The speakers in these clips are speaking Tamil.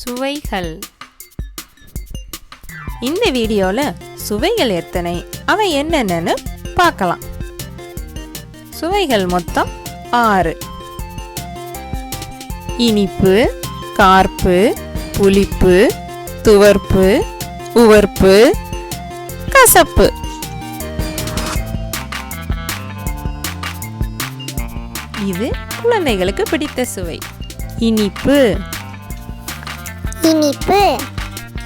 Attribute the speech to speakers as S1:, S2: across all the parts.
S1: சுவைகள். இந்த வீடியோவில் சுவைகள் எத்தனை அவை என்னென்னு பார்க்கலாம். சுவைகள் மொத்தம் ஆறு. இனிப்பு கார்ப்பு புளிப்பு துவர்ப்பு உவர்ப்பு கசப்பு. இது குழந்தைகளுக்கு பிடித்த சுவை. இனிப்பு
S2: இனிப்பு.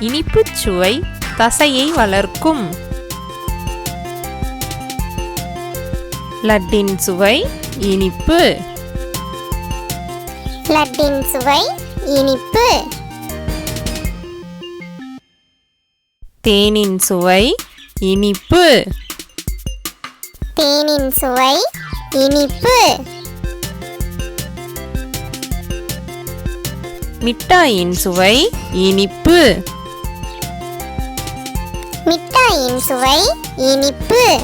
S1: இனிப்பு சுவை தசையை வளர்க்கும். லட்டின் சுவை இனிப்பு.
S2: லட்டின் சுவை இனிப்பு.
S1: தேனின் சுவை இனிப்பு.
S2: தேனின் சுவை இனிப்பு.
S1: மிட்டாயின் சுவை இனிப்பு.
S2: மிட்டாயின் சுவை இனிப்பு.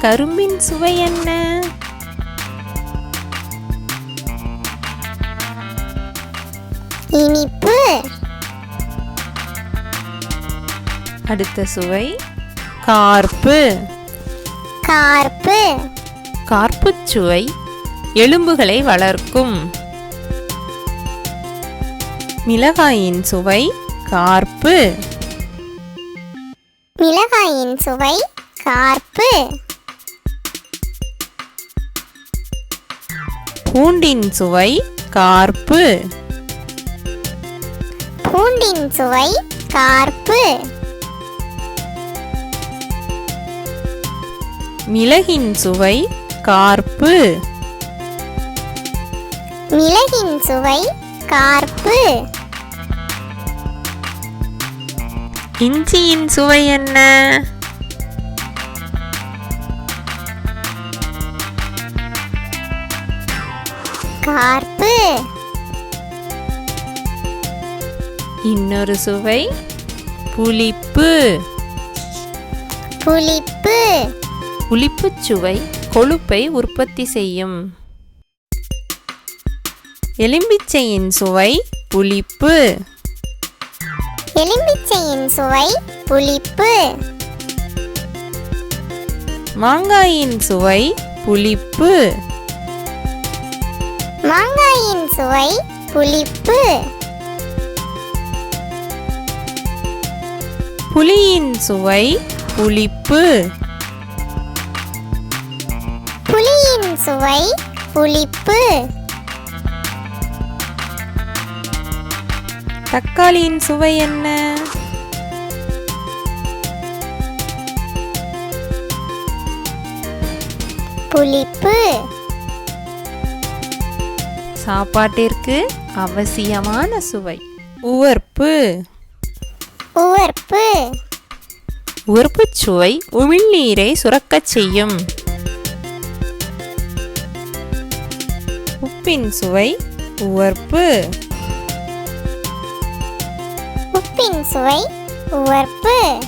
S1: கரும்பின் சுவை என்ன?
S2: இனிப்பு.
S1: அடுத்த சுவை கார்ப்பு.
S2: கார்ப்பு.
S1: கார்ப்புச் சுவை எலும்புகளை வளர்க்கும். மிளகாயின் சுவை கார்ப்பு.
S2: மிளகாயின் சுவை கார்ப்பு.
S1: பூண்டின் சுவை கார்ப்பு.
S2: பூண்டின் சுவை கார்ப்பு.
S1: மிளகின் சுவை கார்ப்பு.
S2: மிளகின் சுவை கார்ப்பு.
S1: இஞ்சியின் சுவை என்ன?
S2: கார்ப்பு.
S1: இன்னொரு சுவை புளிப்பு.
S2: புளிப்பு.
S1: புளிப்புச் சுவை கொழுப்பை உற்பத்தி செய்யும். எலும்பிச்சையின் சுவை புளிப்பு.
S2: எலும்பிச்சையின் சுவை புளிப்பு.
S1: மாங்காயின் சுவை புளிப்பு.
S2: மாங்காயின் சுவை புளிப்பு.
S1: புளியின் சுவை புளிப்பு.
S2: புளியின் சுவை புளிப்பு.
S1: தக்காளியின் சுவை என்ன?
S2: புளிப்பு.
S1: சாப்பாட்டிற்கு அவசியமான சுவை. உவர்ப்பு.
S2: உவர்ப்பு.
S1: உவர்ப்புச் சுவை உமிழ்நீரை சுரக்கச் செய்யும். உப்பின் சுவை உவர்ப்பு.
S2: உப்பின் சுவை உவர்ப்பு.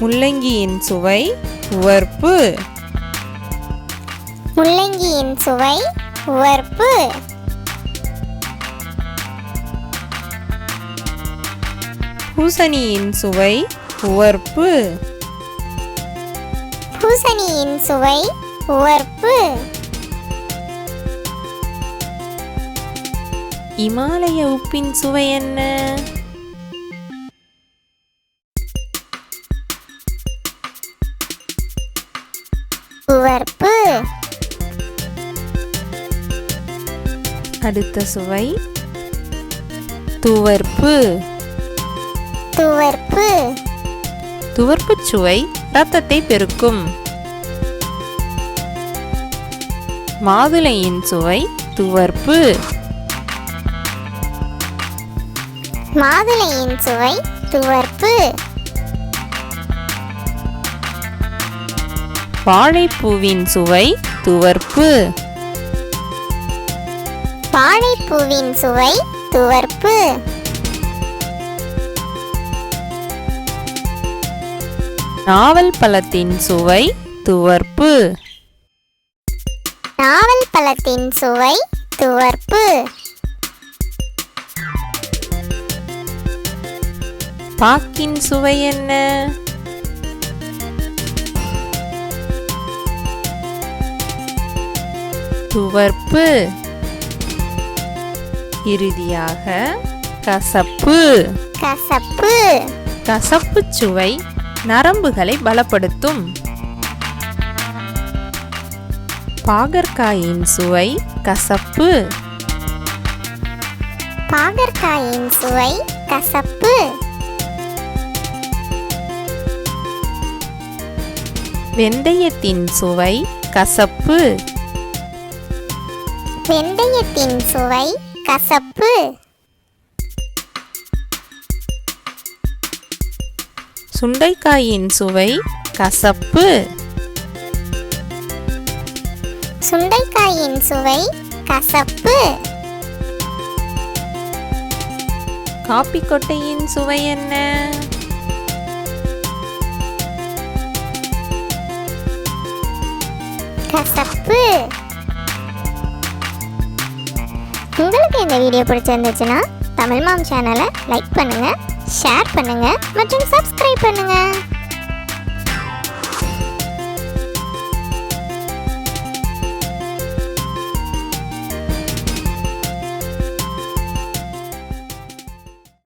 S1: முள்ளங்கியின் சுவை உவர்ப்பு.
S2: முள்ளங்கியின் சுவை உவர்ப்பு.
S1: பூசணியின் சுவை உவர்ப்பு.
S2: பூசணியின் சுவை உவர்ப்பு.
S1: இமாலய உப்பின் சுவை என்ன?
S2: உவர்ப்பு
S1: அடுத்த சுவை. துவர்ப்பு.
S2: துவர்ப்பு.
S1: துவர்ப்புச் சுவை இரத்தத்தை பெருக்கும். மாதுளையின் சுவை துவர்ப்பு.
S2: மாதுளையின் சுவை துவர்ப்பு.
S1: வாழைப்பூவின் சுவை துவர்ப்பு.
S2: வாழைப்பூவின் சுவை துவர்ப்பு.
S1: நாவல் பழத்தின் சுவை துவர்ப்பு.
S2: நாவல் பழத்தின் சுவை துவர்ப்பு.
S1: பாக்கின் சுவை என்ன? துவர்ப்பு. இறுதியாக கசப்பு.
S2: கசப்பு.
S1: கசப்பு சுவை நரம்புகளை பலப்படுத்தும். பாகற்காயின் சுவை கசப்பு.
S2: பாகற்காயின் சுவை கசப்பு.
S1: வெந்தயத்தின் சுவை கசப்பு.
S2: வெந்தயத்தின் சுவை கசப்பு.
S1: சுண்டைக்காயின் சுவை கசப்பு.
S2: சுண்டைக்காயின் சுவை கசப்பு.
S1: காப்பி கொட்டையின் சுவை என்ன?
S2: கசப்பு உங்களுக்கு இந்த வீடியோ பிடிச்சிருந்துச்சுன்னா தமிழ் மாம் சேனலை லைக் பண்ணுங்கள் ஷேர் பண்ணுங்கள் மற்றும் சப்ஸ்கிரைப் பண்ணுங்கள்